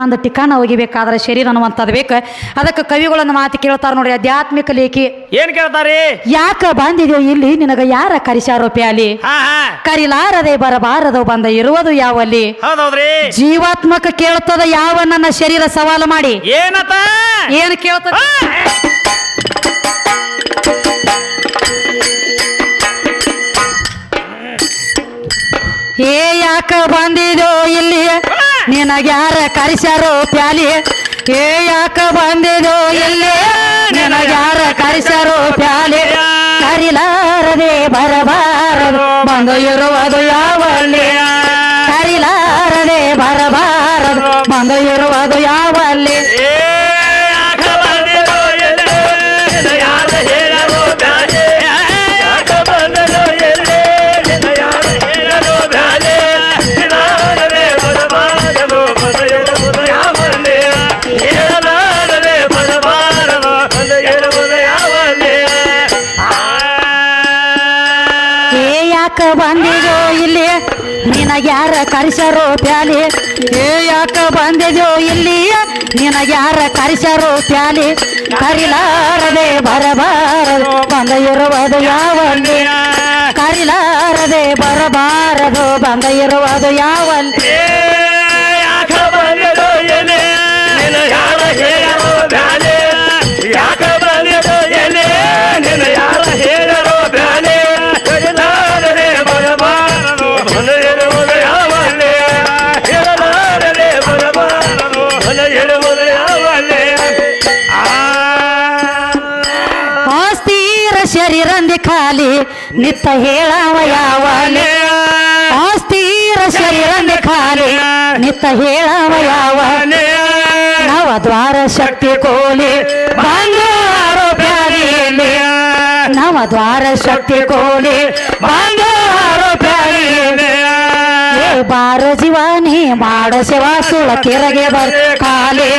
ಒಂದು ಟಿಕಾಣ ಒಗಿಬೇಕಾದ್ರೆ ಶರೀರ ಅನ್ನುವಂಥದ್ದು ಬೇಕು. ಅದಕ್ಕೆ ಕವಿಗಳನ್ನು ಮಾತು ಕೇಳ್ತಾರೆ ನೋಡಿ ಆಧ್ಯಾತ್ಮಿಕ ಲೇಖಿ. ಏನ್ ಕೇಳ್ತಾರೆ? ಯಾಕ ಬಂದಿದೆಯೋ ಇಲ್ಲಿ? ನಿನಗ ಯಾರ ಕರಿಸಾರೋ ಪ್ಯಾಲಿ ಹಾ ಹಾ. ಕರಿಲಾರದೆ ಬರಬಾರದು ಬಂದ ಇರುವುದು ಯಾವಲ್ಲಿ? ಜೀವಾತ್ಮಕ ಕೇಳ್ತದ ಯಾವ ನನ್ನ ಶರೀರ ಸವಾಲು ಮಾಡಿ? ಏನತ ಏನು ಕೇಳ್ತದ? ಏ ಯಾಕ ಬಂದಿದೋ ಇಲ್ಲಿ? ನಿನಗ್ಯಾರ ಕರೆಸ್ಯಾರೋ ಪ್ಯಾಲಿ? ಏ, ಯಾಕ ಬಂದಿದೋ ಎಲ್ಲೇ? ನಿನಗ ಯಾರ ಕರೆಸ್ಯಾರೋ ಪ್ಯಾಲಿ? ಕರಿಲಾರದೆ ಬರಬಾರದು, ಬಂದು ಇರುವುದು ಯಾವಲ್ಲಿ? ಕರಿಲಾರದೆ ಬರಬಾರದು. ನಿನಗ್ಯಾರ ಪ್ಯಾಲಿ? ಏ, ಯಾಕ ಬಂದಿದ್ಯೋ ಇಲ್ಲಿ ನಿನಗ್ಯಾರ ಕರಿಸರೋ ಪ್ಯಾಲಿ? ಕರಿಲಾರದೆ ಬರಬಾರದು ಬಂದ ಇರುವುದು ಯಾವ ಕರಿಲಾರದೆ ಬರಬಾರದು ಬಂದ ಇರುವುದು ಯಾವಲ್ಲಿ? ನಿತ್ತ ಹೇಳವ ಯಾವಲ್ಲಿ ಆಸ್ತೀರ ಶರೀರಂದಿ ಖಾಲಿ ನಿತ್ತ ಹೇಳವ ಯಾವ ನವ ದ್ವಾರ ಶಕ್ತಿ ಕೋಲಿ. ಬಂಗಾರು ಪ್ಯಾಲಿಯಲ್ಲಿ ನವ ದ್ವಾರ ಶಕ್ತಿ ಕೋಲಿ. ಬಂಗಾರು ಪ್ಯಾಲಿಯಲ್ಲಿ ಏ ಬಾರ ಜೀವಾನಿ, ಮಾಡ ಸೇವಾ ಸುಳ ಕೆರಗೆ ಬರ್ ಖಾಲಿ.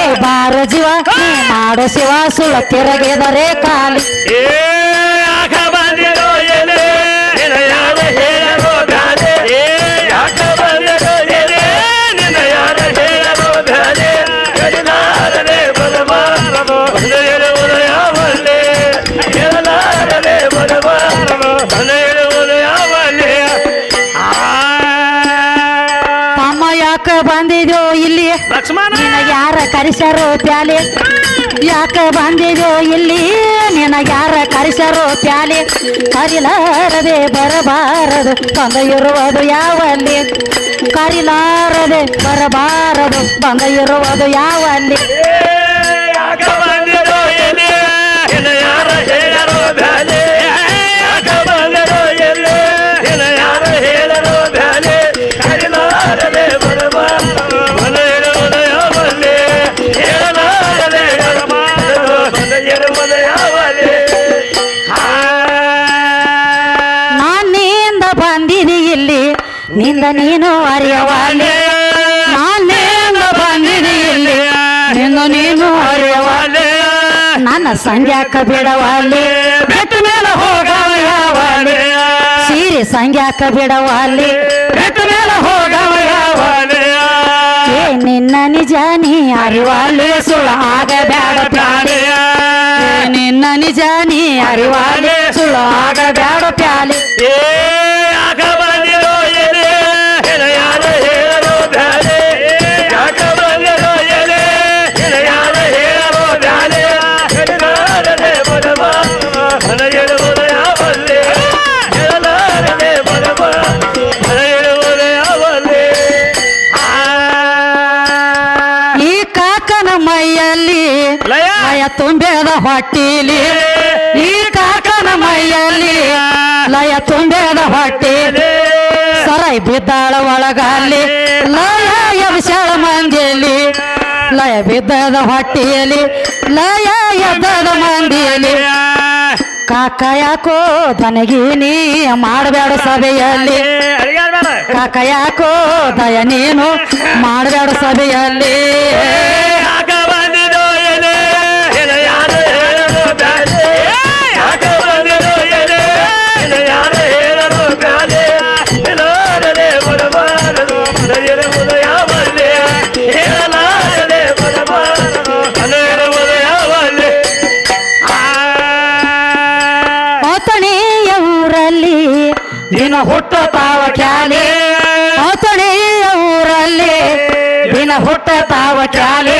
ಏ ಬಾರ ಜೀವ ನೀ ಮಾಡ ಸೇವಾ ಸುಳ ಕೆರಗೆದರೆ ಖಾಲಿ. ಏ ಕರಿಸರೋ ಪ್ಯಾಲೆ? ಯಾಕ ಬಂದಿದೋ ಇಲ್ಲಿ? ನಿನ ಯಾರ ಕರಿಸರೋ ಪ್ಯಾಲೆ? ಕರಿಲಾರದೆ ಬರಬಾರದು ಬಂದ ಇರುವುದು ಯಾವಲ್ಲಿ? ಕರಿಲಾರದೆ ಬರಬಾರದು ಬಂದ ಇರುವುದು ಯಾವಲ್ಲಿ? ನಿಂದ ನೀನು ಅರಿಯವಾಲೆ ನಾನಿಂದ ಬಂದಿನಿ ಇಲ್ಲಿ? ನೀನು ಅರಿಯವಾಲೆ ನನ್ನ ಸಂಗ್ಯಾಕ ಬಿಡವಾಲೆ ಬೆಟ್ಟ ಮೇಲೆ ಹೋಗವ ಯಾವಾಲೆ ಸೀರೆ ಸಂಗ್ಯಾಕ ಬಿಡವಾಲೆ ಬೆಟ್ಟ ಮೇಲೆ ಹೋಗವ ಯಾವಾಲೆ ನಿನ್ನ ನಿಜ ನೀ ಅರಿವಾಲೆ ಸುಳ ಆಗಬೇಡ ನಿನ್ನ ನಿಜ ನೀ ಅರಿವಾಲೆ ಸುಳ ಆಗಬೇಡ ಏ ಹೊಟ್ಟಿಲಿ. ಈ ಕಾಕನ ಮೈಯಲ್ಲಿ ಲಯ ತುಂಬೇದ ಹೊಟ್ಟಿಲಿ ಸರೈ ಬಿದ್ದಾಳ ಒಳಗಲ್ಲಿ ಲಯ ಎಬ್ಸ್ಯಾಳ ಮಂದಿಯಲ್ಲಿ. ಲಯ ಬಿದ್ದದ ಹೊಟ್ಟಿಯಲ್ಲಿ ಲಯ ಎದ್ದದ ಮಂದಿಯಲ್ಲಿ. ಕಾಕ ಯಾಕೋ ದನಗಿನಿ ಮಾಡಬೇಡ ಸಭೆಯಲ್ಲಿ. ಕಾಕ ಯಾಕೋ ದಯ ನೀನು ಮಾಡಬೇಡ ಸಭೆಯಲ್ಲಿ. ಹುಟ್ಟತಾವ ಖ್ಯಾಲಿ. ಅಥಣಿಯ ಊರಲ್ಲಿ ದಿನ ಹುಟ್ಟತಾವ ಖ್ಯಾಲಿ.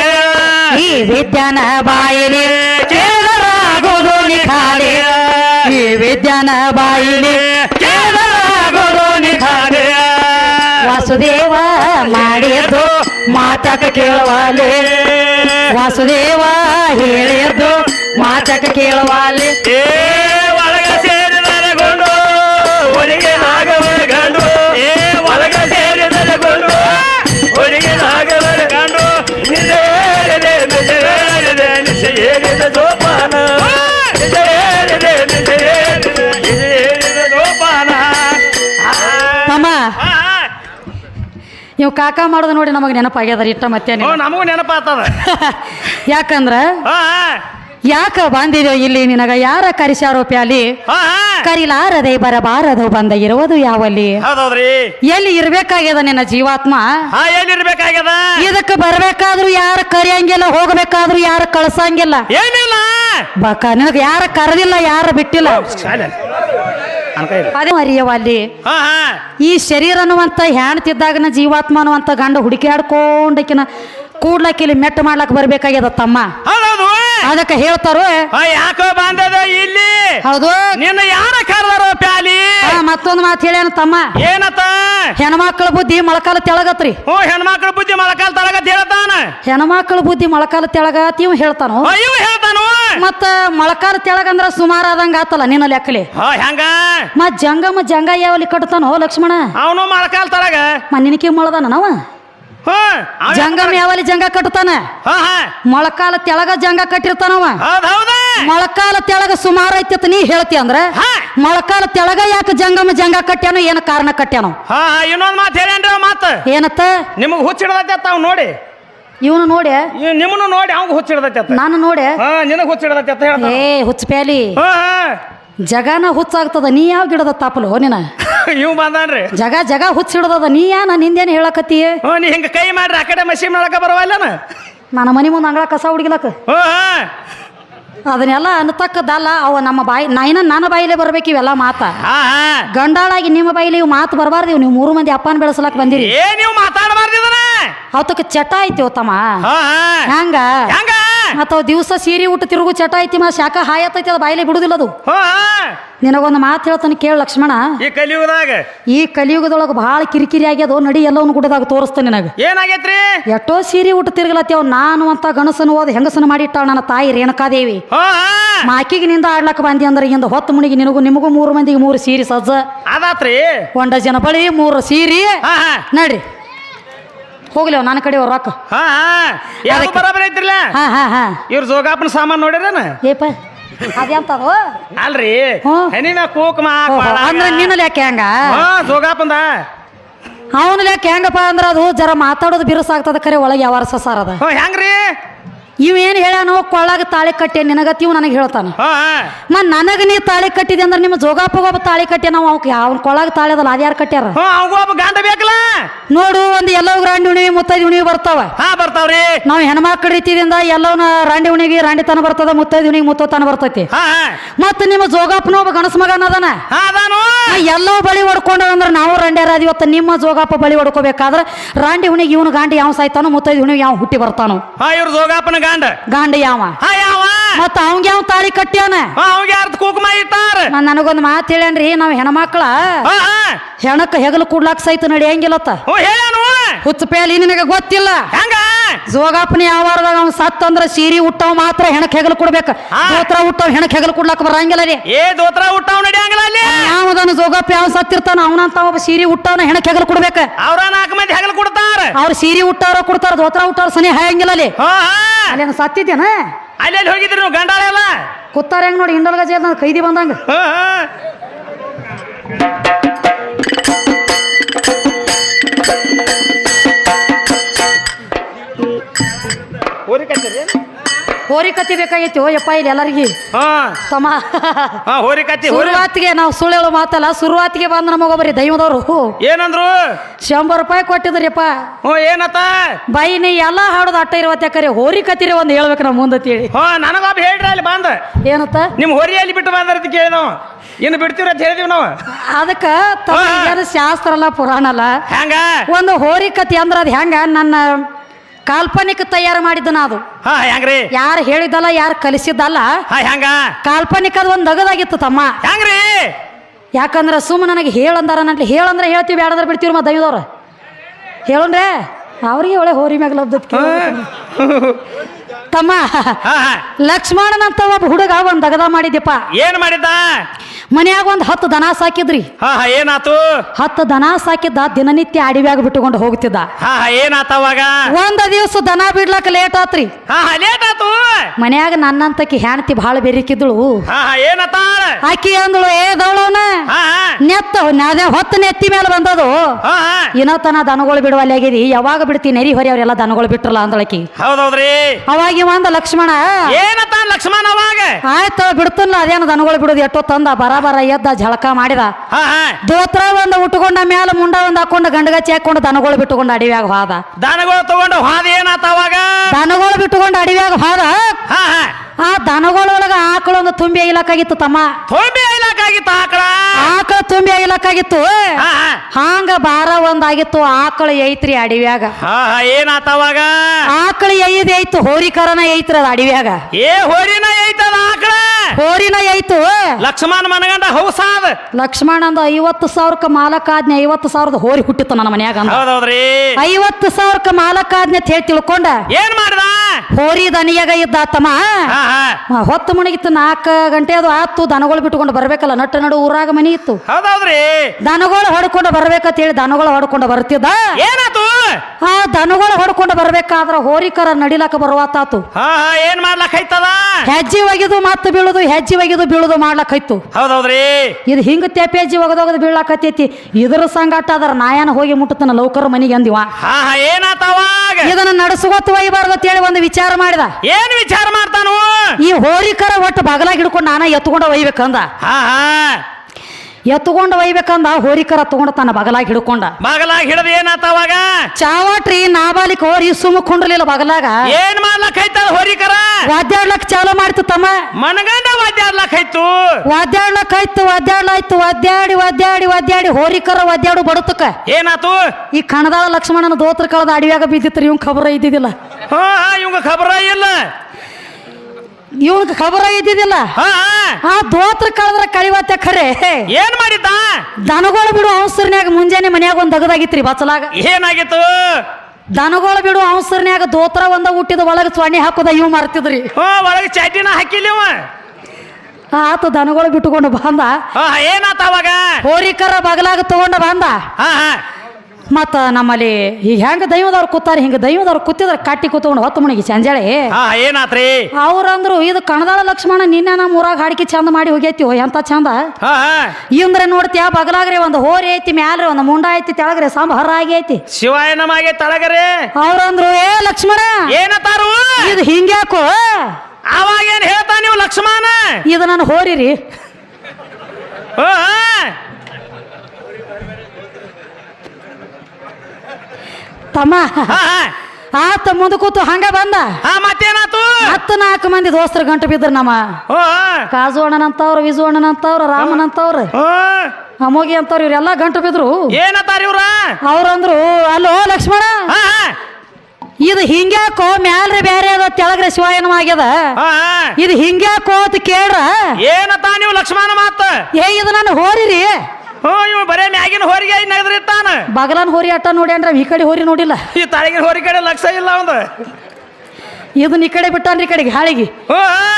ಈ ವಿದ್ಯಾನ ಬಾಯಿಲಿ ಕೇಳಲಾಗುವುದು ನಿಖಾಲಿ ಈ ವಿದ್ಯಾನ ಬಾಯಿಲಿ ಕೇಳಲಾಗುವುದು ನಿಖಾಲಿ ವಾಸುದೇವ ಮಾಡಿದ್ದು ಮಾತಕ ಕೇಳುವಲ್ಲಿ. ವಾಸುದೇವ ಹೇಳಿದ್ದು ಮಾತಕ ಕೇಳುವಲ್ಲಿ. ಇವ್ ಕಾಕ ಮಾಡೋದು ನೋಡಿ ನಮಗೆ ನೆನಪಾಗ್ಯದ ಇಟ್ಟ ಮತ್ತೆ ಓ ನಮಗೂ ನೆನಪಾತದ ಯಾಕಂದ್ರ ಆ, ಯಾಕ ಬಂದಿದೋ ಇಲ್ಲಿ ನಿನಗ? ಯಾರ ಕರಿಸ್ಯಾರೋ ಪ್ಯಾಲಿ. ಕರಿಲಾರದೆ ಬರಬಾರದು ಬಂದ ಇರುವುದು ಯಾವಲ್ಲಿ? ಹೌದೌದ್ರಿ. ಎಲ್ಲಿ ಇರ್ಬೇಕಾಗ್ಯದ ನಿನ್ನ ಜೀವಾತ್ಮ? ಹಾ ಇದಕ್ಕೆ ಬರ್ಬೇಕಾದ್ರೂ ಯಾರು ಕರಿಯಂಗಿಲ್ಲ ಹೋಗ್ಬೇಕಾದ್ರೂ ಯಾರು ಕಳ್ಸಂಗಿಲ್ಲ. ಏನಿಲ್ಲ. ಬಕ ನಿನಗ ಯಾರ ಕರೆದಿಲ್ಲ ಯಾರ ಬಿಟ್ಟಿಲ್ಲ. ಅದೇ ಅರಿಯವಲ್ಲಿ ಈ ಶರೀರ ಅನ್ನುವಂತ ಹೆಣ್ತಿದ್ದಾಗನ ಜೀವಾತ್ಮ ಅನ್ನುವಂತ ಗಂಡ ಕೂಡ್ಲಕ್ಕ ಇಲ್ಲಿ ಮೆಟ್ಟ ಮಾಡ್ಲಕ್ ಬರ್ಬೇಕಾಗ್ಯದ ತಮ್ಮ? ಅದಕ್ಕೆ ಹೇಳ್ತಾರೋ ಆ, ಯಾಕೋ ಬಂದದ ಇಲ್ಲಿ? ಹೌದು. ನಿನ್ನ ಯಾರ ಕರ್ದಾರ ಪ್ಯಾಲಿ? ಆ, ಮತ್ತೊಂದು ಮಾತು ಹೇಳ್ಯಾನ ತಮ್ಮ? ಏನತ್ತ? ಹೆಣ್ಮಕ್ಳ ಬುದ್ಧಿ ಮೊಳಕಾಲ ತೆಳಗತ್ರಿ. ಓ ಹೆಣ್ಮಕ್ಳ ಬುದ್ಧಿ ಮೊಳಕಾಲ್ ತಳಗತ್ ಹೇಳ್ತಾನ? ಹೆಣ್ಮಕ್ಳ ಬುದ್ಧಿ ಮೊಳಕಾಲ ತೆಳಗತ್ ಇವ್ ಹೇಳ್ತಾನ? ಇವ ಹೇಳ್ತಾನು? ಮತ್ತ ಮೊಳಕಾಲ ತೆಳಗಂದ್ರ ಸುಮಾರು ಆದಂಗ ಆತಲ್ಲ ನಿನ್ನ ಲೆಕ್ಕಲಿ. ಹಾ ಹೆಂಗ? ಮತ್ ಜಂಗಮ ಜಂಗ ಯಾವಲಿ ಕಟ್ತಾನೋ ಲಕ್ಷ್ಮಣ? ಅವನು ಮೊಳಕಾಲ್ ತಳಗ. ಮಣ್ಣಿನಿಕೆ ಮಳದಾನ ನಾವ? ಜಂಗಮ ಯಾವಲ್ಲಿ ಜಂಗ ಕಟ್ತಾನ? ಮೊಳಕಾಲ ತೆಳಗ ಜಂಗ ಕಟ್ಟಿರ್ತಾನವ ಮೊಳಕಾಲ ತೆಳಗ ಸುಮಾರು ಐತಿ ನೀ ಹೇಳ್ತಿ ಅಂದ್ರೆ. ಮೊಳಕಾಲ ತೆಳಗ ಯಾಕೆ ಜಂಗಮ ಜಂಗ ಕಟ್ಟ್ಯಾನೋ ಏನ ಕಾರಣ ಹಾ ಇನ್ನೊಂದ್ ಮಾತು ಹೇಳೇನ್ರಿ ಮಾತು. ಏನತ್ತ? ನಿಮಗ್ ಹುಚ್ಚಿಡ್ದೈತೆ ತಾವ್ ನೋಡಿ. ಇವನು ನೋಡಿ ನಿಮ್ಮನ್ನು ನೋಡಿ ಅವಂಗ ಹುಚ್ಚಿಡ್ದೈತೆ ನಾನು ನೋಡಿ ನಿನಗ್ ಹುಚ್ಚಿಡ್ದೈತೆ ಏ ಹುಚ್ಚ ಪ್ಯಾಲಿ. ಜಗನ ಹುಚ್ಚಾಗ್ತದ ನೀ ಯಾವ ಗಿಡದ ತಾಪಲು ನಿನ? ಇವ್ ಬಂದಾನ್ರಿ. ಜಗ ಜಗ ಹುಚ್ಚ ಹಿಡ್ದದ ಯಾ ನಾನು ನಿಂದೇನು ಹೇಳಕತ್ತಿ? ಹ್ಞೂ ನೀ ಹಿಂಗ ಕೈ ಮಾಡ್ರಿ ಆ ಕಡೆ ಮಷೀನ್ ಒಳಗ ಬರವಲ್ಲನ ನನ್ನ ಮನೆ ಮುಂದೆ ಅಂಗಳ ಕಸ ಹುಡುಗಿಲಕ್ಕ. ಹ್ಞೂ ಹಾ. ಅದನ್ನೆಲ್ಲ ಅನ್ನತಕ್ಕದ್ದಲ್ಲ ಅವ ನಮ್ಮ ಬಾಯಿ ನೈನ ನನ್ನ ಬಾಯಿಲೆ ಬರ್ಬೇಕು ಇವೆಲ್ಲ ಮಾತ. ಹಾ ಹಾ. ಗಂಡಾಳಾಗಿ ನಿಮ್ಮ ಬಾಯಿಲಿ ಇವು ಮಾತು ಬರಬಾರ್ದು ನೀವು ಮೂರು ಮಂದಿ ಅಪ್ಪನ ಬೆಳೆಸಲಕ್ ಬಂದಿರಿ. ಏ ನೀವು ಮಾತಾಡಬಾರ್ದಿದನ? ಅವತ್ತಕ್ಕೆ ಚಟ ಐತಿ ತಮ್ಮ. ಹಾ ಹಾ. ಹಂಗ ಹೆಂಗ ಮತ್ತ ಅವ್ ದಿವಸ ಸೀರೆ ಊಟ ತಿರುಗು ಚಟ ಐತಿ ಮಾ ಶಾಖ ಹಾಯತೈತಿ ಅದು ಬಾಯಿಲೆ ಬಿಡುದಿಲ್ಲ ಅದು. ನಿನಗೊಂದ್ ಹಾ. ನಿನಗೊಂದು ಮಾತು ಹೇಳ್ತಾನೆ ಕೇಳ ಲಕ್ಷ್ಮಣ. ಈ ಕಲಿಯುಗದಾಗ? ಈ ಕಲಿಯುಗದೊಳಗೆ ಭಾಳ ಕಿರಿಕಿರಿ ಆಗ್ಯದ ನಡಿ ಎಲ್ಲವನ್ನ ಗುಡದಾಗ ತೋರಿಸ್ತಾನೆ ನಿನಗೆ. ಏನಾಗೈತ್ರಿ? ಎಷ್ಟೋ ಸೀರೆ ಊಟ ತಿರುಗಲತ್ತೇವ್ ನಾನು ಅಂತ ಗಣಸನು ಓದ್ ಹೆಂಗಸನ ಮಾಡಿಟ್ಟಾಳ ನನ್ನ ತಾಯಿ ರೇಣುಕಾದೇವಿ ಹಾ ಮಾಕಿಗೆ ನಿಂದ ಆಡ್ಲಕ್ಕ ಬಂದಿ ಅಂದ್ರೆ ಇಂದ ಹೊತ್ತು ಮುಣಿಗೆ ನಿನಗೂ ನಿಮಗೂ ಮೂರು ಮಂದಿಗೆ ಮೂರು ಸೀರೆ ಸಜ್ಜ. ಅದಾತ್ರಿ? ಒಂಡ ಜನ ಬಳಿ ಮೂರು ಸೀರೆ. ಹಾ ಹಾ. ನಡ್ರಿ. ಹೋಗ್ಲಿ ನನ್ನ ಕಡೆ ಅವ್ರ ರೊಕ್ಕ ಹಾ ಯಾರು ಬರೋಬರ ಐತ್ರಿಲ್ಲ? ಹಾ ಹಾ ಹಾ. ಇವ್ರ ಜೋಗಾಪನ ಸಾಮಾನು ನೋಡಿರೇನ ಏಪ ಅದ್ಯಾಂತದು? ಅಲ್ರಿ. ಹ್ಞೂ. ಹೆಣ್ಣಿನ ಕೂಕ್ಮ ಅಂದ್ರೆ ನಿನ್ನ ಲೆಕ್ಕ ಹೆಂಗ? ಹಾ ಜೋಗಾಪಂದ. ಅವನ ಲೆಕ್ಕ ಹೆಂಗಪ್ಪ ಅಂದ್ರೆ ಅದು ಜರ ಮಾತಾಡೋದು ಬಿರುಸಾಗ್ತದ ಖರೆ ಒಳಗೆ ಯಾವ ಸಸಾರ ಅದ. ಹ್ಞೂ ಹೆಂಗ್ರಿ? ಇವ್ ಏನ್ ಹೇಳ್ಯಾನೋ ಕೊಳ್ಳಾಗ ತಾಳಿ ಕಟ್ಟೆ ನಿನಗತಿ ಇವ್ ನನಗೆ ಹೇಳ್ತಾನ. ಮತ್ ನನಗ ನೀ ತಾಳಿ ಕಟ್ಟಿದೆ ಅಂದ್ರೆ ನಿಮ್ಮ ಜೋಗಾಪಗೋಬ ತಾಳಿ ಕಟ್ಟೆ ನಾವು ಅವ್ಕ ಅವ್ನ ಕೊಳ್ಳಾಗ ತಾಳಿ ಅದಲ್ಲ ಅದ್ಯಾರು ಕಟ್ಟ್ಯಾರ? ಗಂಡ ಬೇಕಲ್ಲ? ನೋಡು ಒಂದು ಎಲ್ಲೋ ರಾಂಡಿ ಉಣಿವಿ ಮುತ್ತೈದು ಉಣಿವಿ ಬರ್ತಾವ. ಬರ್ತಾವ್ರಿ. ನಾವು ಹೆಣ್ಮಕ್ಳ ರೀತಿಯಿಂದ ಎಲ್ಲವನ್ನ ರಾಂಡಿ ಉಣಿವಿ ರಾಂಡಿ ತನ ಬರ್ತದ ಮುತ್ತೈದು ಮುತ್ತ ಮುತ್ತೋತನ ಬರ್ತೈತಿ. ಮತ್ತ ನಿಮ್ಮ ಜೋಗಾಪನ ಒಬ್ಬ ಗಣಸ ಮಗನ ಅದನ. ಎಲ್ಲೋ ಬಳಿ ಹೊಡ್ಕೊಂಡ್ರ ನಾವು ರಾಂಡ್ಯಾರ ಇವತ್ತು ನಿಮ್ಮ ಜೋಗಾಪ ಬಳಿ ಹೊಡ್ಕೋಬೇಕಾದ್ರೆ ರಾಂಡಿ ಹುಣಿಗೆ ಇವನು ಗಾಂಡಿ ಯಾವ ಸಾಯ್ತಾನೋ ಮುತ್ತೈದು ಹುಣಿಗೆ ಯಾವ ಹುಟ್ಟಿ ಬರ್ತಾನೋ. ಇವ್ರ ಜೋಗಾಪನ ಗಂಡ? ಗಂಡ ಯಾವ? ಹಾ ಯಾವ? ಮತ್ತ ಅವಂಗ ಯಾವ ತಾಳಿ ಕಟ್ಟ್ಯಾನ? ಅವಂಗೆ ಅರ್ಧ ಕುಕುಮ ಇಟ್ಟಾರ? ನಾನು ನನಗೊಂದು ಮಾತು ಹೇಳ್ಯಾನ್ರಿ ನಾವು ಹೆಣ್ಮಕ್ಳ. ಹೆಣಕ್ಕೆ ಹೆಗಲು ಕೂಡ್ಲಾಕ್ ಸಹಿತ ನಡೆಯಂಗಿಲ್ಲತ್ತ. ಓ ಹೇಳನು ಹುಚ್ಚ ಪೇಲಿ ನಿನಗೆ ಗೊತ್ತಿಲ್ಲ. ಹೆಂಗ? ಜೋಗಾಪನಿ ಯಾವಾರದಾಗ ಅವ್ನು ಸತ್ತ ಅಂದ್ರ ಸೀರಿ ಹುಟ್ಟವ್ ಮಾತ್ರ ಹೆಣಕ್ ಹೆಗಲು ಕೊಡ್ಬೇಕು. ಹಾ. ದೋತ್ರ ಹುಟ್ಟವ್ ಹೆಣಕ್ ಹೆಗಲು ಕೊಡ್ಲಕ್ ಬರಂಗಿಲ್ಲ ರೀ. ಏ ದೋತ್ರ ಹುಟ್ಟಾವ್ ನಡಿಯಂಗಿಲ್ಲ ಅಲ್ಲಿ. ಯಾವದನ್ನ ಜೋಗಪ್ಪ ಯಾವ ಸತ್ತಿರ್ತಾನ ಅವನಂತ ಒಬ್ಬ ಸೀರಿ ಹುಟ್ಟವನ ಹೆಣಕ್ ಹೆಗಲು ಕೊಡ್ಬೇಕ. ಅವ್ರ ನಾಲ್ಕು ಮಂದಿ ಹೆಗಲ್ ಕೊಡ್ತಾರ. ಅವ್ರ ಸೀರಿ ಹುಟ್ಟವ್ರ ಕೊಡ್ತಾರ ದೋತ್ರ ಹುಟ್ಟವ್ರ ಸನಿ ಹಾಯಂಗಿಲ್ಲ ಅಲ್ಲಿ. ಹಾ ಅಲ್ಲೇನು ಸತ್ತಿದ್ದೇನ ಅಲ್ಲಿ ಅಲ್ಲಿ ಹೋಗಿದ್ರಿ ನೀವು ಗಂಡಾಳೆಲ್ಲ ಕುತ್ತಾರ ಹೆಂಗ್ ನೋಡಿ ಹಿಂಡಲ್ಗ ಜೇಲ್ ಕೈದಿ ಬಂದಂಗ. ಹೋರಿ ಕತ್ತೀರಿ ಹೋರಿ ಕತ್ತಿ ಬೇಕಾಗಿತ್ತು ಯಪ್ಪ ಇಲ್ಲಿ ಎಲ್ಲರಿಗೆ. ಹಾ. ತಮ್ಮ. ಹಾ ಹೋರಿ ಕತ್ತಿ ಹೋರಿ. ಶುರುವಾತಿಗೆ ನಾವು ಸುಳ್ಳು ಹೇಳೋ ಮಾತಲ್ಲ ಶುರುವಾತಿಗೆ ಬಂದು ನಮಗೊಬ್ಬರಿ ದೈವದವರು. ಏನಂದ್ರು? ಶಂಬರ್ ರೂಪಾಯಿ ಕೊಟ್ಟಿದ್ರಿಪ್ಪ. ಹ್ಞೂ ಏನತ್ತ? ಬೈ ನೀ ಎಲ್ಲ ಹಾಡೋದು ಅಟ್ಟ ಇರುವತ್ತೆ ಕರೆ ಹೋರಿ ಕತ್ತಿರಿ ಒಂದು ಹೇಳ್ಬೇಕು ನಮ್ಮ ಮುಂದೆ ತಿಳಿ ಹಾ ನನಗೊಬ್ಬ ಹೇಳ್ರಿ ಅಲ್ಲಿ ಬಂದ. ಏನತ್ತ? ನಿಮ್ ಹೋರಿ ಅಲ್ಲಿ ಬಿಟ್ಟು ಬಂದ್ರ ಕೇಳಿ ನಾವು. ಇನ್ನು ಬಿಡ್ತೀವ್ರಿ ಅಂತ ಹೇಳಿದೀವಿ ನಾವು. ಅದಕ್ಕ. ಶಾಸ್ತ್ರ ಅಲ್ಲ ಪುರಾಣ ಅಲ್ಲ ಹೆಂಗ ಒಂದು ಹೋರಿ ಕತ್ತಿ ಅಂದ್ರ ಅದು ಹೆಂಗ? ನನ್ನ ಕಾಲ್ಪನಿಕ ತಯಾರು ಮಾಡಿದ್ದನ ಅದು. ಹಾ ಹೆಂಗ್ರಿ ಯಾರು ಹೇಳಿದಲ್ಲ ಯಾರು ಕಲಿಸಿದ್ದಲ್ಲ ಹಾ ಹೆಂಗ ಕಾಲ್ಪನಿಕದ ಒಂದು ದಗದಾಗಿತ್ತು ತಮ್ಮ. ಹೆಂಗ್ರಿ ಯಾಕಂದ್ರೆ ಸುಮ್ಮ ನನಗೆ ಹೇಳಂದಾರ ನನ್ಲಿ ಹೇಳಂದ್ರೆ ಹೇಳ್ತೀವಿ ಬೇಡಂದ್ರೆ ಬಿಡ್ತೀವಿ ಮತ್ತೆ ದೈವದವ್ರ. ಹೇಳನ್ರೆ ಅವ್ರಿಗೆ ಒಳ್ಳೆ ಹೋರಿ ಮ್ಯಾಗ ಲಬ್ಧ ತಮ್ಮ ಲಕ್ಷ್ಮಣನಂತ ಒಬ್ಬ ಹುಡುಗ ಒಂದು ದಗದ ಮಾಡಿದ್ಯಪ್ಪ. ಏನ್ ಮಾಡಿದ್ದ? ಮನ್ಯಾಗ ಒಂದ್ ಹತ್ತು ದನ ಸಾಕಿದ್ರಿ. ಹಾ ಹಾ ಏನಾತು? ಹತ್ತು ದನ ಸಾಕಿದ್ದ ದಿನನಿತ್ಯ ಅಡವ್ಯಾಗ ಬಿಟ್ಟುಕೊಂಡು ಹೋಗ್ತಿದ್ದ. ಹಾ ಹಾ ಏನಾತ ಅವಾಗ? ಒಂದ ದಿವಸ ದನ ಬಿಡ್ಲಕ್ ಲೇಟ್ ಆತ್ರಿ. ಹಾ ಹಾ ಲೇಟ್ ಆತು. ಮನ್ಯಾಗ ನನ್ನಂತಕಿ ಹೆಣ್ತಿ ಬಹಳ ಬೆರಿಕಿದ್ಳು. ಹಾ ಹಾ ಏನತ್ತಾಳ ಆಕಿ ಅಂದಳು ಏ ನೆತ್ತ ಹೊತ್ತು ನೆತ್ತಿ ಮೇಲೆ ಬಂದದು. ಹಾ ತನ ಇನ್ನತನ ದನಗಳು ಬಿಡುವಲ್ಲಿ ಆಗಿದಿ. ಯಾವಾಗ ಬಿಡ್ತಿ ನೆರಿ ಹೊರಿ ಅವರೆಲ್ಲ ದನಗಳು ಬಿಟ್ರಲ್ಲ ಅಂದಳಕಿ ಹೌದೌದ್ರಿ. ಅವಾಗ ಒಂದ ಲಕ್ಷ್ಮಣ ಏನತ್ತ ಲಕ್ಷ್ಮಣ ಅವಾಗ? ಆಯ್ತು ಬಿಡ್ತಲ್ಲ ಅದೇನು ದನಗಳು ಬಿಡುದು ಎಷ್ಟೋ ತಂದ ಬರ ಬರ ಎದ್ದ ಝಳಕ ಮಾಡಿದ. ಹಾ ಹಾ. ದೋತ್ರ ಒಂದು ಉಟ್ಕೊಂಡ ಮ್ಯಾಲ ಮುಂಡ ಒಂದು ಹಾಕೊಂಡು ಗಂಡಗಚ್ಚಿ ಹಾಕೊಂಡು ದನಗಳು ಬಿಟ್ಟುಕೊಂಡು ಅಡಿವ್ಯಾಗ ಹೋದ. ದನಗಳು ತಗೊಂಡು ಹಾದ ಏನಾತ ಅವಾಗ? ದನಗಳು ಬಿಟ್ಟುಕೊಂಡು ಅಡಿವ್ಯಾಗ ಹೋದ. ಹಾ ಹಾ. ಆ ದನಗಳೊಳಗ ಆಕಳೊಂದು ತುಂಬಿ ಇಲಕ್ಕಾಗಿತ್ತು ತಮ್ಮ. ತುಂಬಿ ಐಲಾಕಾಗಿತ್ತ ಆಕಳ? ಆಕಳ ತುಂಬಿ ಇಲಕ್ಕಾಗಿತ್ತು ಹಾ ಹಾ. ಹಾಂಗ ಬಾರ ಒಂದಾಗಿತ್ತು ಆಕಳ ಐತ್ರಿ ಅಡಿವ್ಯಾಗ. ಹಾ ಹಾ. ಏನಾತ ಅವಾಗ? ಆಕಳ ಐದ್ ಐತು ಹೋರಿಕರನ ಐತ್ರಿ ಅದ ಅಡಿವ್ಯಾಗ. ಏ ಹೋರಿನ ಹೋರಿನ ಐತು. ಲಕ್ಷ್ಮಣ ಮನಗಂಡ ಹೌಸಾದ ಲಕ್ಷ್ಮಣ ಅಂದ ಐವತ್ತು ಸಾವಿರಕ್ಕೆ ಮಾಲಕಾಜ್ಞೆ ಐವತ್ತು ಸಾವಿರದ ಹೋರಿ ಹುಟ್ಟಿತ್ತು ನನ್ನ ಮನ್ಯಾಗ ಅಂದ. ಹೌದೌದ್ರಿ. ಐವತ್ತು ಸಾವಿರಕ್ಕೆ ಮಾಲಕಾಜ್ಞೆ ಅಂತ ಹೇಳಿ ತಿಳ್ಕೊಂಡ. ಏನ್ ಮಾಡ್ದ? ಹೋರಿ ದನಿಯಾಗ ಇದ್ದ ತಮ್ಮ ಹಾ ಹಾ. ಮ- ಹೊತ್ತು ಮುಣಗಿತ್ತು ನಾಲ್ಕು ಗಂಟೆ ಅದು ಆತು ದನಗಳು ಬಿಟ್ಕೊಂಡು ಬರ್ಬೇಕಲ್ಲ ನಟ್ಟ ನಡು ಊರಾಗ ಮನಿ ಇತ್ತು. ಹೌದೌದ್ರಿ. ದನಗಳು ಹೊಡ್ಕೊಂಡು ಬರ್ಬೇಕಂತ ಹೇಳಿ ದನಗಳು ಹೊಡ್ಕೊಂಡು ಬರ್ತಿದ್ದ. ಏನಾತು? ಆ ದನಗಳು ಹೊಡ್ಕೊಂಡು ಬರ್ಬೇಕಾದ್ರ ಹೋರಿಕರ ನಡಿಲಕ್ಕ ಬರುವತ್ತಾತು ಹಾ ಹಾ ಏನ್ ಮಾಡ್ಲಕ್ ಐತದ ಹೆಜ್ಜೆ ಒಗೆದು ಮತ್ತೆ ಬೀಳುದು ಹೆಜ್ಜೆ ಒಗೆದು ಬೀಳುದು ಮಾಡ್ಲಕ್ಕೈತು ಹೌದೌದ್ರಿ. ಇದು ಹಿಂಗ ತೆಪ್ಪೆಜ್ಜಿ ಒಗದೊಗದು ಬೀಳಾಕತ್ತೈತಿ. ಇದ್ರ ಸಂಗಾಟ ಅದರ ನಾಯನ ಹೋಗಿ ಮುಟ್ಟತನ ಲೌಕರ ಮನಿಗೆ ಅಂದಿವ. ಹಾ ಹಾ ಏನಾತವಾಗ ಇದನ್ನ ನಡೆಸ್ಕೊತ ಒಯ್ಬಾರ್ದು ಅಂತೇಳಿ ಒಂದು ವಿಚಾರ ಮಾಡಿದ. ಏನ್ ವಿಚಾರ ಮಾಡ್ತಾನು? ಈ ಹೋರಿಕರ ಒಟ್ಟು ಬಗಲಾಗಿ ಹಿಡ್ಕೊಂಡು ನಾನ ಎತ್ಕೊಂಡು ಒಯ್ಬೇಕಂದ. ಹಾ ಹಾ. ಎತ್ಕೊಂಡು ಒಯ್ಬೇಕಂದ ಹೋರಿಕರ ತಗೊಂಡ ತನ್ನ ಬಗಲಾಗಿ ಹಿಡ್ಕೊಂಡ. ಬಗಲಾಗಿ ಹಿಡಿದ ಏನಾತ ಅವಾಗ? ಚಾವಾಟ್ರಿ ನಾಬಾಲಿಕ್ ಹೋರಿ ಸುಮ್ಮ ಕುಂಡ್ರಲಿಲ್ಲ ಬಗಲಾಗ. ಏನ್ ಮಾಡ್ಲಕ್ ಐತದ ಹೋರಿಕರ? ವಾದ್ಯಾಡ್ಲಕ್ ಚಾಲು ಮಾಡ್ತು ತಮ್ಮ. ಮನಗಂಡ ವಾದ್ಯಾಡ್ಲಕ್ ಐತು ವಾದ್ಯಾಡ್ಲಕ್ ಆಯ್ತು ವಾದ್ಯಾಡ್ಲಾಯ್ತು ವಾದ್ಯಾಡಿ ವಾದ್ಯಾಡಿ ವಾದ್ಯಾಡಿ ಹೋರಿಕರ ವಾದ್ಯಾಡು ಬಡತಕ. ಏನಾತು? ಈ ಕಣದಾಳ ಲಕ್ಷ್ಮಣನ ದೋತ್ರ ಕಳೆದ ಅಡಿಯಾಗ ಬಿದ್ದಿತ್ರಿ ಇವ್ ಖಬರ ಇದ್ದಿದ್ದಿಲ್ಲ. ಹಾ ಹಾ ಇವಂಗ ಖಬರ ಇಲ್ಲ. ಇವನ್ ಖಬರ ಇದ್ದಿದ್ದಿಲ್ಲ. ಹಾ ಹಾ. ಆ ದೋತ್ರ ಕಳೆದ್ರ ಕಳಿವತ್ತೆ ಖರೆ ಏನ್ ಮಾಡಿದ್ದ? ದನಗಳು ಬಿಡು ಅವಸರನ್ಯಾಗ ಮುಂಜಾನೆ ಮನ್ಯಾಗ ಒಂದ್ ದಗದಾಗಿತ್ರಿ ಬಚಲಾಗ ಏನಾಗಿತ್ತು? ದನಗಳು ಬಿಡು ಅವಸರನ್ಯಾಗ ದೋತ್ರ ಒಂದ ಹುಟ್ಟಿದ ಒಳಗ ಸ್ವಣ್ಣಿ ಹಾಕೋದ ಇವ್ ಮಾರ್ತಿದ್ರಿ. ಹಾ ಒಳಗೆ ಚಾಟಿನ ಹಾಕಿಲ್ಲ ಇವ? ಆತ ದನಗಳು ಬಿಟ್ಟುಕೊಂಡು ಬಂದ. ಹಾ, ಏನಾತ ಅವಾಗ? ಹೋರಿಕರ ಬಗಲಾಗ ತಗೊಂಡ ಬಂದ. ಹಾ ಹಾ. ಮತ್ತ ನಮ್ಮಲ್ಲಿ ಈಗ ಹೆಂಗೆ ದೈವದವ್ರು ಕೂತಾರ ಹಿಂಗೆ ದೈವದವ್ರು ಕೂತಿದ್ರ ಕಟ್ಟಿ ಕೂತ್ಕೊಂಡು ಹೊತ್ತು ಮುಣಿಗಿ ಸಂಜಾಳೆ ಹಾ ಏನಾತ್ರಿ? ಅವ್ರಂದ್ರು ಇದು ಕಣದಾಳ ಲಕ್ಷ್ಮಣ ನಿನ್ನೆ ನಮ್ಮ ಊರಾಗ ಹಾಡಿಕೆ ಚಂದ ಮಾಡಿ ಹೋಗೈತಿ ಎಂತ ಚಂದ. ಇಂದ್ರೆ ನೋಡ್ತೀಯ ಬಗಲಾಗ್ರೆ ಒಂದು ಹೋರಿ ಐತಿ ಮ್ಯಾಲ್ರಿ ಒಂದು ಮುಂಡ ಐತಿ ತೆಳಗ್ರೆ ಸಾಂಬ ಹರ ಆಗೈತಿ. ಶಿವಾಯ ನಮಗೆ ತಳಗರೆ. ಅವ್ರಂದ್ರು ಏ ಲಕ್ಷ್ಮಣ ಏನತಾರು ಇದು ಹಿಂಗ್ಯಾಕೋ? ಅವಾಗ ಏನ್ ಹೇಳ್ತಾ ನೀವು ಲಕ್ಷ್ಮಣ? ಇದು ನನ್ನ ಹೋರಿರಿ ಹಾ ಹಾ. ತಮ್ಮ. ಆತ ಮುಂದೆ ಕೂತು ಹಂಗ ಬಂದ. ಮತ್ತೇನಾತು? ಹತ್ತು ನಾಲ್ಕು ಮಂದಿ ದೋಸ್ತರ ಗಂಟು ಬಿದ್ರು ನಮ್ಮ. ಕಾಜು ಅಣ್ಣನಂತವ್ರು ವಿಜು ಅಣ್ಣನಂತವ್ರು ರಾಮನಂತವ್ರು ಅಮೋಗಿ ಅಂತವ್ರು ಇವರೆಲ್ಲ ಗಂಟು ಬಿದ್ರು. ಏನಂತಾರ ಇವ್ರ? ಅವ್ರಂದ್ರು ಅಲ್ಲೋ ಲಕ್ಷ್ಮಣ. ಇದು ಹಿಂಗ್ಯಾಕೋ ಮ್ಯಾಲ್ರಿ ಬ್ಯಾರೆ ಅದ ತೆಳಗ್ರೆ ಶಿವಾಯನ ಆಗ್ಯದ. ಇದು ಹಿಂಗ್ಯಾಕೋ ಅಂತ ಕೇಳ್ರ. ಏನತ ನೀವು ಲಕ್ಷ್ಮಣ ಮಾತ? ಏ ಇದು ನನ್ನ ಹೋರಿರಿ. ಹ್ಞೂ ಇವ್ ಬರೇ ಮ್ಯಾಗಿನ ಹೋರಿಗೆ ತಾನ ಬಗಲನ್ ಹೋರಿ ಅಟ್ಟ ಅಂದ್ರೆ ಈ ಕಡೆ ಹೋರಿ ನೋಡಿಲ್ಲ. ಈ ತಾಳಿಗಿನ ಹೋರಿ ಕಡೆ ಲಕ್ಷ ಇಲ್ಲ ಒಂದು ಇದನ್ನ ಈ ಕಡೆ ಬಿಟ್ಟಾನ್ರಿ ಈ ಕಡೆಗೆ ಹಾಳಿಗೆ.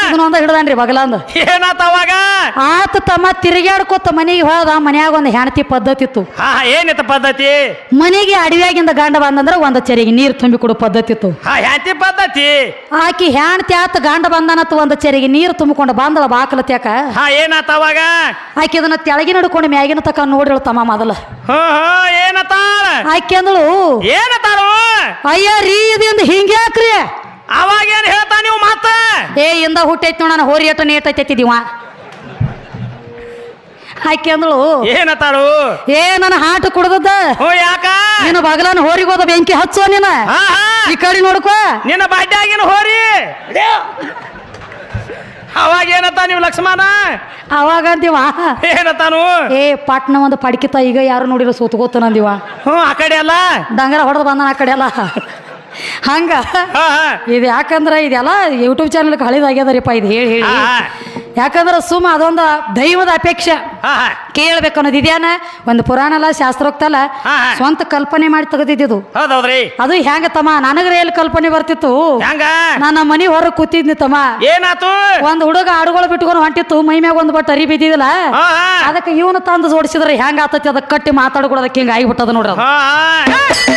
ಇದನ್ನ ಒಂದ ಹಿಡ್ದಾನ್ರಿ ಬಗಲಂದ ಏನಾತ ಅವಾಗ? ಆತ ತಮ್ಮ ತಿರುಗಾಡ್ಕೊತ ಮನೆಗೆ ಹೋದ ಮನ್ಯಾಗ ಒಂದು ಹೆಣತಿ ಪದ್ಧತಿ ಇತ್ತು. ಹಾ ಹಾ, ಏನಿತ್ತ ಪದ್ಧತಿ? ಮನೆಗೆ ಅಡವ್ಯಾಗಿಂದ ಗಂಡ ಬಂದಂದ್ರ ಒಂದ ಚರಿಗೆ ನೀರು ತುಂಬಿ ಕೊಡೋ ಪದ್ಧತಿ ಇತ್ತು. ಹಾ ಹ್ಯಾಂತಿ ಪದ್ಧತಿ? ಆಕಿ ಹೆಣ್ತಿ ಆತ ಗಂಡ ಬಂದನತ್ತು ಒಂದ ಚರಿಗೆ ನೀರು ತುಂಬಿಕೊಂಡು ಬಂದಳ ಬಾಕಲ ತ್ಯಾಕ ಹಾ ಏನಾತ ಅವಾಗ? ಆಕಿ ಇದನ್ನ ತೆಳಗಿ ನಡ್ಕೊಂಡು ಮ್ಯಾಗಿನ ತಕ ನೋಡಿಳು ತಮ್ಮ ಮೊದಲ. ಹಾ ಏನತಾಳ ಆಕಿ ಅಂದಳು ಏನತಾಳು ಅಯ್ಯ ರೀ ಇದೊಂದು ಹಿಂಗೆ ಏ ಇಂದ ಹುಟ್ಟೈತಿ ನೋಡ ನಾನು ಹೋರಿ ಏಟ ನೇಟ್ ಐತಿದಿವ ಆಕೆ ಅಂದಳು. ಏನತ್ತಾಳು? ಏ ನನ್ನ ಹಾಟು ಕುಡ್ದದ ಓ ಯಾಕ? ನಿನ್ನ ಬಗಲನ ಹೋರಿಗೆ ಹೋದ ಬೆಂಕಿ ಹಚ್ಚೋ ನೀನ. ಈ ಕಡೆ ನೋಡ್ಕೋ. ನಿನ್ನ ಬಾಡ್ಯಾಗಿನ ಹೋರಿ. ಅವಾಗ ಏನತ್ತ ನೀವು ಲಕ್ಷ್ಮಣ? ಅವಾಗ ಅಂದಿವ ಏನತ್ತಾನು? ಏ ಪಾಟ್ನ ಒಂದು ಪಡ್ಕಿತ ಈಗ ಯಾರು ನೋಡಿರೋ ಸೂತ್ಕೋತ ನಂದಿವ ಹ್ಞೂ ಆ ಕಡೆ ಅಲ್ಲ. ಡಂಗರ ಹೊಡೆದು ಬಂದ ಆ ಕಡೆ ಎಲ್ಲ ಹಂಗ? ಹಾ ಹಾ. ಇದು ಯಾಕಂದ್ರೆ ಇದೆಲ್ಲ ಯೂಟ್ಯೂಬ್ ಚಾನಲ್ಗೆ ಹಳಿದಾಗ್ಯದರಿಪ್ಪ ಇದು ಹೇಳಿ ಹೇಳಿ. ಯಾಕಂದ್ರೆ ಹಾ. ಯಾಕಂದ್ರ ಸುಮ್ಮ ಅದೊಂದು ದೈವದ ಅಪೇಕ್ಷೆ. ಹಾ ಹಾ. ಕೇಳ್ಬೇಕು ಅನ್ನೋದು ಇದೆಯಾನ? ಒಂದು ಪುರಾಣ ಅಲ್ಲ ಶಾಸ್ತ್ರೋಕ್ತ ಅಲ್ಲ? ಹಾ, ಹಾ. ಸ್ವಂತ ಕಲ್ಪನೆ ಮಾಡಿ ತೆಗೆದಿದ್ದು ಹೌದೌದ್ರಿ. ಅದು ಹೆಂಗ ತಮ್ಮ? ನನಗ್ರೆ ಎಲ್ಲಿ ಕಲ್ಪನೆ ಬರ್ತಿತ್ತು. ನನ್ನ ನಾನು ಮನೆ ಹೊರಗೆ ಕೂತಿದ್ನಿ ತಮ್ಮ. ಏನಾತು? ಒಂದ್ ಹುಡುಗ ಆಡುಗಳು ಬಿಟ್ಕೊಂಡು ಹೊಂಟಿತ್ತು ಮೈ ಮ್ಯಾಗ ಒಂದು ಬಟ್ ಅರಿ ಬಿದ್ದಿದಿಲ್ಲ ಹಾ ಹಾ. ಅದಕ್ಕೆ ಇವನು ತಂದು ಜೋಡಿಸಿದ್ರೆ ಹೆಂಗ ಆತತಿ? ಅದಕ್ಕೆ ಕಟ್ಟಿ ಮಾತಾಡ್ಕೊಡೋದಕ್ಕೆ ಹಿಂಗ ಆಗಿಬಿಟ್ಟದ ನೋಡ್ರಿ ಅದು. ಹಾ ಹಾ.